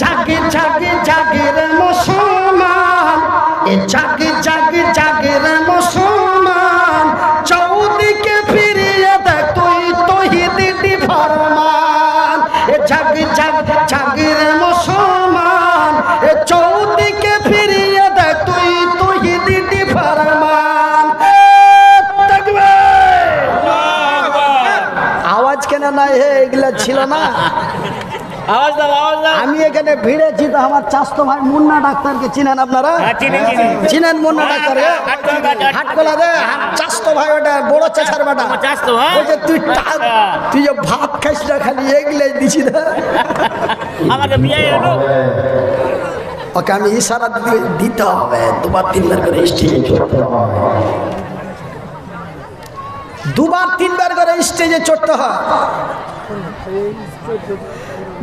জাগে জাগে জাগে রে মুসলমান। এ জাগে জাগে জাগে রে মুসলমান। চৌদিকে ফিরিয়ে দেখ তুই তহিদি ফরমান। এ জাগে জাগে জাগে রে মুসলমান। এ চৌদিকে ফিরিয়ে দেখ তুই তহিদি ফরমান। আওয়াজ কেন নাই হে? এগুলা ছিল না। আমি এখানে ভিড়েছি তো আমার চাস্তো ভাই মুন্না ডাক্তারকে চিনেন আপনারা? হ্যাঁ, চিনি, চিনি। চিনেন মুন্না ডাক্তার হাটকলা বেটা, হাটকলা দে চাস্তো ভাই ওটা বড় বেটা। চাচতো, হ্যাঁ? যে তুই তুই যে ভাত খাইস না খালি এগুলাই দিছি না। আমাকে বিয়ে এলো ওকে আমি ইশারা দিতে দিতে হবে দুবার তিনবার করে স্টেজে চড়তে হবে। দুবার তিনবার করে স্টেজে চড়তে হয়।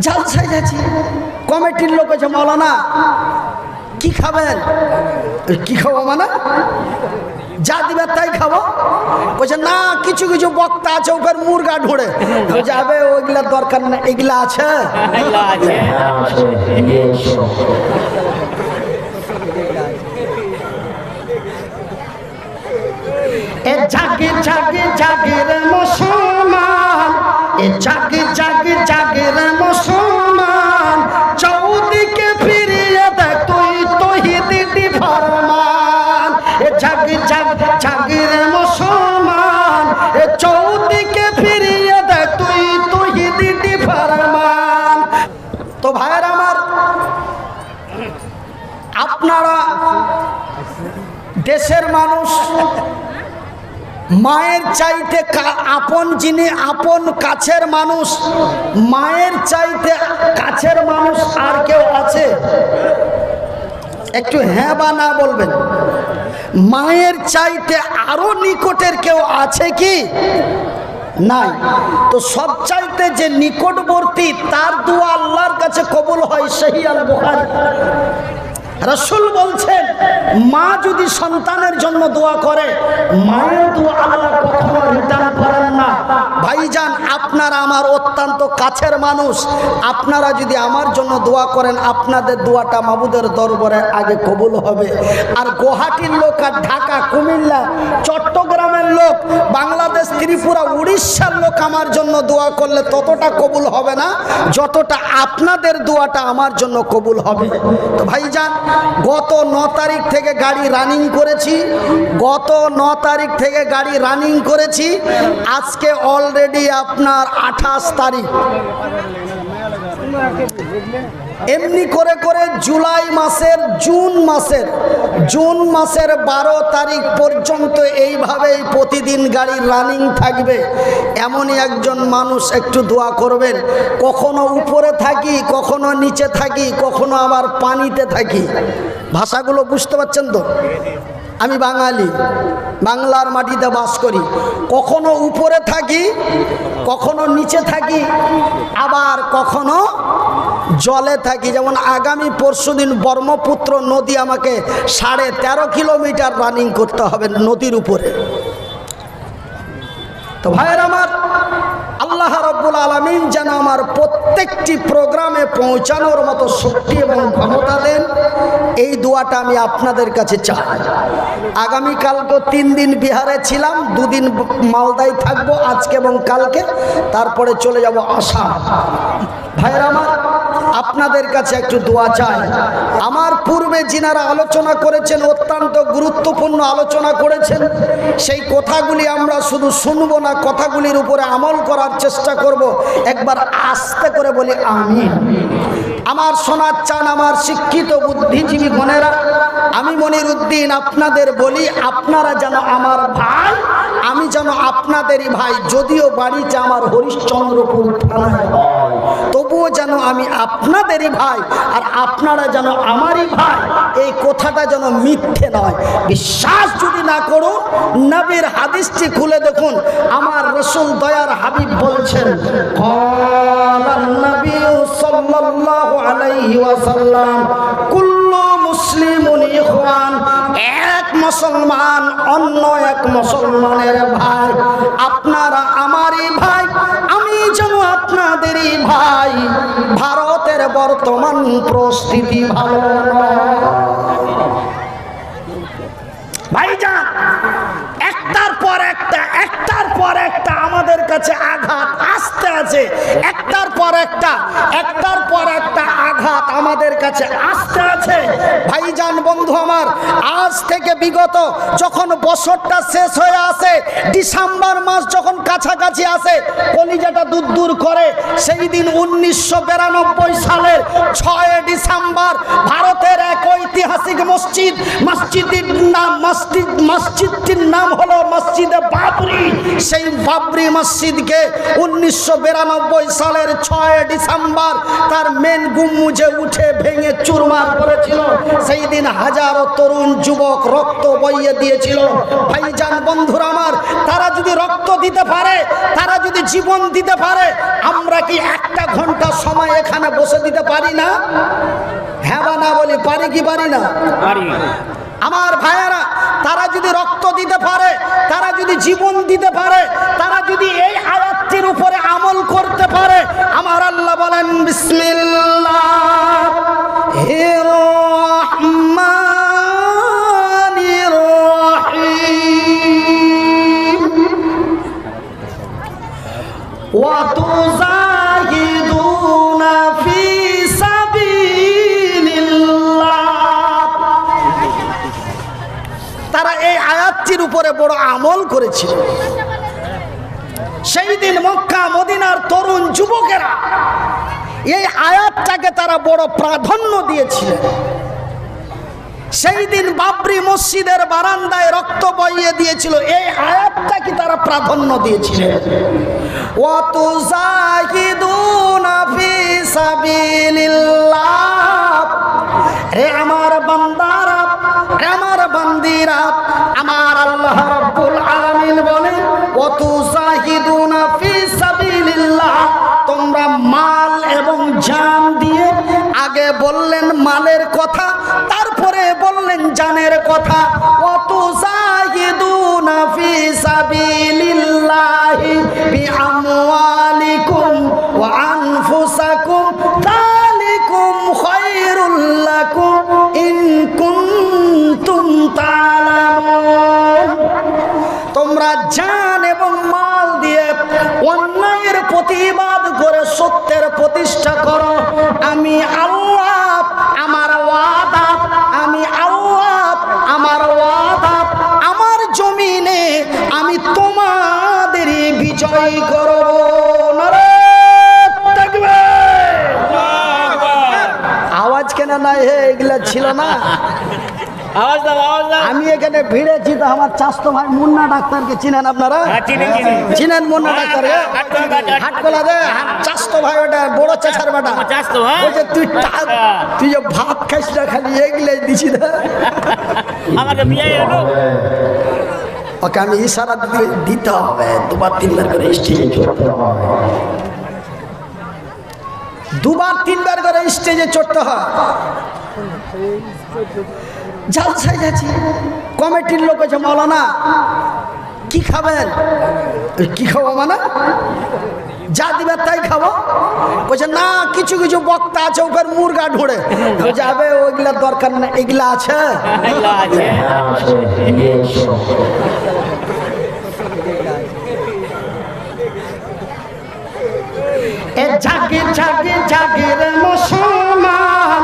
জালসাই যাচ্ছি কমিটির লোক আছে মৌলানা। কি খাবেন? কি খাব মানে? যা দিবে তাই খাব। বলছে না কিছু কিছু বক্তা আছে ওপর মুরগা ঢোড়ে। যাবে ওইগুলা দরকার না এগুলা আছে? এগুলো আছে। এ জাগে জাগে জাগে রে মুসলমান। এ জাগে জাগে জাগে রে দেশের মানুষ, মায়ের চাইতে আপন যিনি আপন কাছের মানুষ, মায়ের চাইতে কাছের মানুষ আর কেউ আছে? একটু হ্যাঁ বা না বলবেন। মায়ের চাইতে আরও নিকটের কেউ আছে কি? নাই। তো সব চাইতে যে নিকটবর্তী, তার দোয়া আল্লাহর কাছে কবুল হয় সেই আল বুখারী। রসুল বলছেন, মা যদি সন্তানের জন্য দোয়া করে, মায়ের দোয়া আল্লাহ কখনো রিটার্ন করেন না। ভাইজান, আপনার আমার অত্যন্ত কাছের মানুষ, আপনারা যদি আমার জন্য দোয়া করেন, আপনাদের দোয়াটা মাবুদের দরবারে আগে কবুল হবে। আর গুয়াহাটির লোক আর ঢাকা, কুমিল্লা, চট্টগ্রামের লোক, বাংলাদেশ, ত্রিপুরা, উড়িষ্যার লোক আমার জন্য দোয়া করলে ততটা কবুল হবে না, যতটা আপনাদের দোয়াটা আমার জন্য কবুল হবে। তো ভাইজান, গত ন তারিখ থেকে গাড়ি রানিং করেছি, গত ন তারিখ থেকে গাড়ি রানিং করেছি, আজকে অলরেডি আপনার আঠাশ তারিখ এমনি করে করে জুলাই মাসের, জুন মাসের জুন মাসের বারো তারিখ পর্যন্ত এইভাবেই প্রতিদিন গাড়ি রানিং থাকবে। এমনই একজন মানুষ একটু দোয়া করবেন, কখনো উপরে থাকি, কখনো নিচে থাকি, কখনো আবার পানিতে থাকি। ভাষাগুলো বুঝতে পারছেন তো? আমি বাঙালি, বাংলার মাটিতে বাস করি। কখনো উপরে থাকি, কখনো নিচে থাকি, আবার কখনো জলে থাকি। যেমন আগামী পরশুদিন ব্রহ্মপুত্র নদী আমাকে সাড়ে তেরো কিলোমিটার রানিং করতে হবে নদীর উপরে। তো ভাইয়ের আমার রব্বুল আলমিন যেন আমার প্রত্যেকটি প্রোগ্রামে পৌঁছানোর মতো শক্তি এবং ক্ষমতা দেন, এই দোয়াটা আমি আপনাদের কাছে চাই। আগামীকাল তো তিন দিন বিহারে ছিলাম, দুদিন মালদায় থাকব আজকে এবং কালকে, তারপরে চলে যাব আসাম। ভাইয়ের আমার আপনাদের কাছে একটু দোয়া চাই। আমার পূর্বে যিনারা আলোচনা করেছেন, অত্যন্ত গুরুত্বপূর্ণ আলোচনা করেছেন, সেই কথাগুলি আমরা শুধু শুনব না, কথাগুলির উপরে আমল করার চেষ্টা করব। একবার আস্তে করে বলি আমি আমার শোনার চান আমার শিক্ষিত বুদ্ধিজীবী বোনেরা, আমি মনির উদ্দিন আপনাদের বলি, আপনারা যেন আমার ভাই, আমি যেন আপনাদেরই ভাই, যদিও বাড়িতে আমার হরিশ্চন্দ্রপুর থানায়। যেন আমি আপনাদেরই ভাই আর আপনারা যেন আমারই ভাই। এই কথাটা যেন মিথ্যে নয়। বিশ্বাস যদি না করো নবীর হাদিসটি খুলে দেখুন। আমার রসুল দয়ার হাবিব বলছেন মুসলিম এক মুসলমান অন্য এক মুসলমানের ভাই। আপনারা আমারই ভাই, আমি যেন আপনাদেরই ভাই। বর্তমান প্রস্তুতি ভালো ভাইজান একটার পর একটা একটার পর একটা আমাদের কাছে আঘাত আসতে আছে। একটার পর একটা, একটার পর একটা আঘাত আমাদের কাছে আসতে আছে। ভাইজান বন্ধু আমার, আজ থেকে বিগত যখন বছরটা শেষ হয়ে আসে, ডিসেম্বর মাস যখন কাছাকাছি আসে, কলিজাটা দূর দূর করে, সেই দিন উনিশশো বিরানব্বই সালের ছয় ডিসেম্বর ভারতের এক ঐতিহাসিক মসজিদ, মসজিদের নাম, মসজিদ, মসজিদটির নাম হলো মসজিদে বাবরি। সেই বাবরি মসজিদকে উনিশশো বিরানব্বই সালের ছয় ডিসেম্বর তার মেন গুম্মুজে উঠে ভেঙে চুরমার করেছিল। সেই দিন হাজারো তরুণ যুবক রক্ত বইয়ে দিয়েছিল। ভাইজান বন্ধুরা আমার, তারা যদি রক্ত দিতে পারে, তারা যদি জীবন দিতে পারে, আমরা কি একটা ঘণ্টা সময় এখানে বসে দিতে পারি না? হ্যাঁ না বলি, পারি কি পারি না? আমার ভাইয়েরা, তারা যদি রক্ত দিতে পারে, তারা যদি জীবন দিতে পারে, তারা যদি এই আয়াতটির উপরে আমল করতে পারে, আমার আল্লাহ বলেন, বিসমিল্লাহ। তারা এই আয়াতটির উপরে বড় আমল করেছিল। সেই দিন মক্কা, মদিনার তরুণ যুবকেরা এই আয়াতটাকে তারা বড় প্রাধান্য দিয়েছিলেন। সেই দিন বাবরি মসজিদের বারান্দায় রক্ত বইয়ে দিয়েছিল, এই আয়াতটা কি তারা প্রাধান্য সাবিলিল্লাহ Allah. আমি এখানে ভিড়েছি তো আমার চাস্তো ভাই মুন্না ডাক্তারকে চিনেন আপনারা? হ্যাঁ, চিনি, চিনি। চিনেন মুন্না ডাক্তার হাটকোলা ডাক্তার। হাটকোলা দে চাস্তো ভাই ওটা বড় চেছার বেটা। চাচতো, হ্যাঁ? তুই টা- তুই যে ভাত খাইস না খালি এগুলাই দিছি না আমাকে বিয়ে এলো ওকে আমি ইশারা দিতে দিতে হবে। দুবার তিনবার করে স্টেজে চড়তে হবে। দুবার তিনবার করে স্টেজে চড়তে হয়। জালসাই যাচ্ছি কমিটির লোক আছে মৌলানা। কি খাবেন? কি খাব মানে? যা দিবে তাই খাব। বলছে না কিছু কিছু বক্তা আছে ওপর মুরগা ঢোড়ে। যাবে ওইগুলা দরকার না এগুলা আছে? এগুলো আছে। এ জাগে জাগে জাগে রে মুসলমান।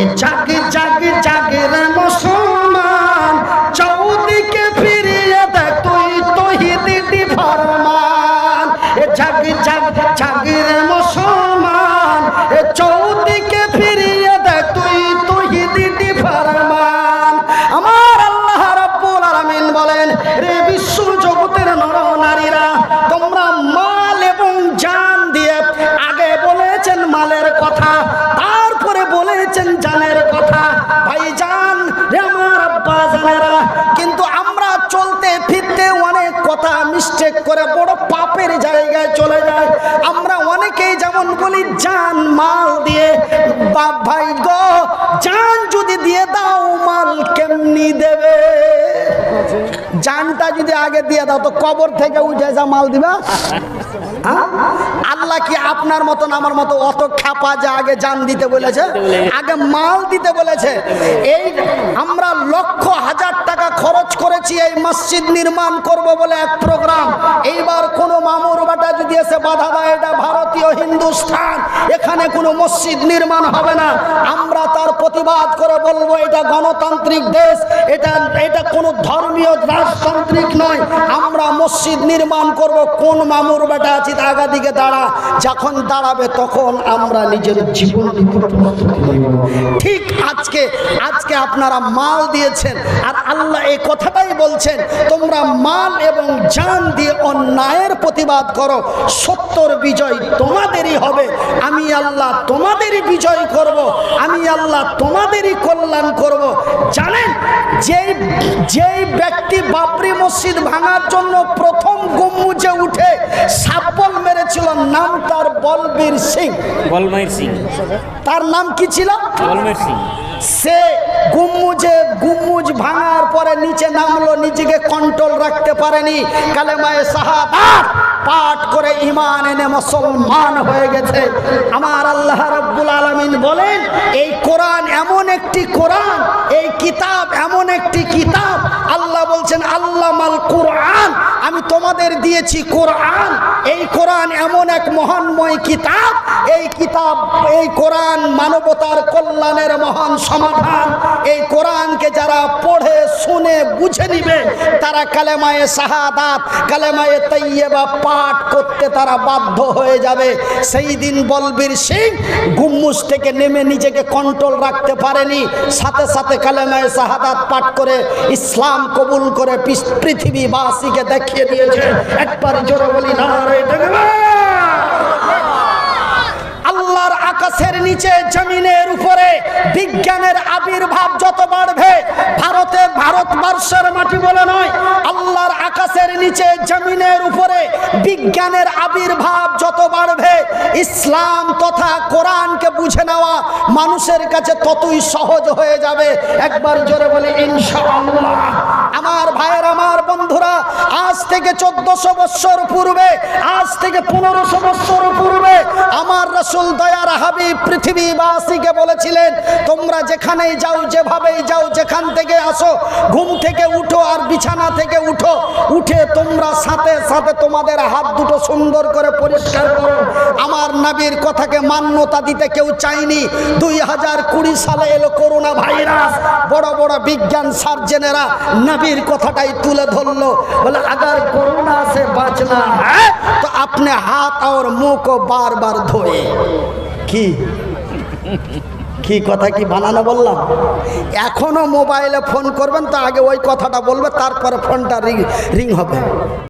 এ জাগে জাগে করে বড় পাপের জায়গায় চলে যায়। আমরা অনেকেই যেমন বলি, জান, মাল দিয়ে। বাপ ভাই গো, জান যদি দিয়ে দাও, মাল কেমনি দেবে? জানটা যদি আগে দিয়ে দাও তো কবর থেকে উঠে যা মাল দিবা? আল্লাহ কি আপনার মতন আমার মতো অত খ্যাপা যে আগে জান দিতে বলেছে? আগে মাল দিতে বলেছে? এই আমরা লক্ষ হাজার টাকা খরচ করেছি এই মসজিদ নির্মাণ করব বলে এক প্রোগ্রাম। এইবার কোনো মামুর বাটা যদি এসে বাধা দেয় এটা ভারতীয় হিন্দুস্তান এখানে কোনো মসজিদ নির্মাণ হবে না। প্রতিবাদ করে বলব, এটা গণতান্ত্রিক দেশ, এটা এটা কোনো ধর্মীয় রাজতান্ত্রিক নয়। আমরা মসজিদ নির্মাণ করব, কোন মামুর বেটা আছি, আগা দিকে দাঁড়া। যখন দাঁড়াবে তখন আমরা নিজের জীবন। ঠিক আজকে আজকে আপনারা মাল দিয়েছেন, আর আল্লাহ এই কথাটাই বলছেন, তোমরা মাল এবং জান দিয়ে অন্যায়ের প্রতিবাদ করো। সত্যর বিজয় তোমাদেরই হবে। আমি আল্লাহ তোমাদেরই বিজয় করব। আমি আল্লাহ তোমাদেরই কল্যাণ করব। জানেন যেই যেই ব্যক্তি বাপরি মসজিদ ভাঙার জন্য প্রথম গুম্বুজে উঠে সাব্বল মেরেছিল নাম তার বলবীর সিং। বলময়ীর সিং। তার নাম কি ছিল? বলময়ীর সিং। সে গুম্মুজে গুম্মুজ ভাঙার পরে নিচে নামলো নিজেকে কন্ট্রোল রাখতে পারেনি। কালেমায়ে সাহাবাত পাঠ করে ইমান এনে মুসলমান হয়ে গেছে। আমার আল্লাহ রব্বুল আলামিন বলেন, এই কোরআন এমন একটি কোরআন, এই কিতাব এমন একটি কিতাব। আল্লাহ বলছেন আল্লাহ মাল কোরআন, আমি তোমাদের দিয়েছি কোরআন। এই কোরআন এমন এক মহানময় কিতাব, এই কিতাব, এই কোরআন মানবতার কল্যাণের মহান সমাধান। এই কোরআনকে যারা পড়ে, শুনে, বুঝে নিবে, তারা কালেমায়ে শাহাদাত, কালেমায়ে তৈয়বা পাঠ করতে তারা বাধ্য হয়ে যাবে। সেই দিন বলবীর সিং গুম্মুস থেকে নেমে নিজেকে কন্ট্রোল রাখতে পারেনি। সাথে সাথে কালেমায়ে শাহাদাত পাঠ করে ইসলাম কবুল করে পৃথিবীবাসীকে দেখিয়ে দিয়েছে। একবার জোরে বলি না আল্লাহর আকাশের নিচে, জমিনের উপরে বিজ্ঞানের আবির্ভাব যত বাড়বে, ভারতে ভারতবর্ষের মাটি বলে নয় আকাশের নিচে, জমিনের উপরে বিজ্ঞানের আবির্ভাব যত বাড়বে, ইসলাম তথা কোরআনকে বুঝে নেওয়া মানুষের কাছে ততই সহজ হয়ে যাবে। একবার জোরে বলি, ইনশাআল্লাহ। আমার ভাইয়ের, আমার বন্ধুরা, আজ থেকে চোদ্দশো বৎসর পূর্বে, আজ থেকে পনেরোশো বৎসর পূর্বে আমার রসুল দয়ার হাবিব পৃথিবীবাসীকে বলেছিলেন, তোমরা যেখানেই যাও, যেভাবেই যাও, যেখান থেকে আসো, ঘুম থেকে উঠো আর বিছানা থেকে উঠো, উঠে তোমরা সাথে সাথে তোমাদের হাত দুটো সুন্দর করে পরিষ্কার করো। আমার নাবির কথাকে মান্যতা দিতে কেউ চায়নি। দুই হাজার কুড়ি সালে এলো করোনা ভাইরাস। বড় বড় বিজ্ঞান সার্জেনেরা নবীর কথাটাই তুলে বলল বলে আগার করোনা সে বাঁচনা হ্যাঁ? তো আপনি হাত আর মুখ বারবার ধোয়ে। কি? কি কথা কি বানানো বললাম? এখনও মোবাইলে ফোন করবেন তো আগে ওই কথাটা বলবে তারপরে ফোনটা রিং রিং হবে।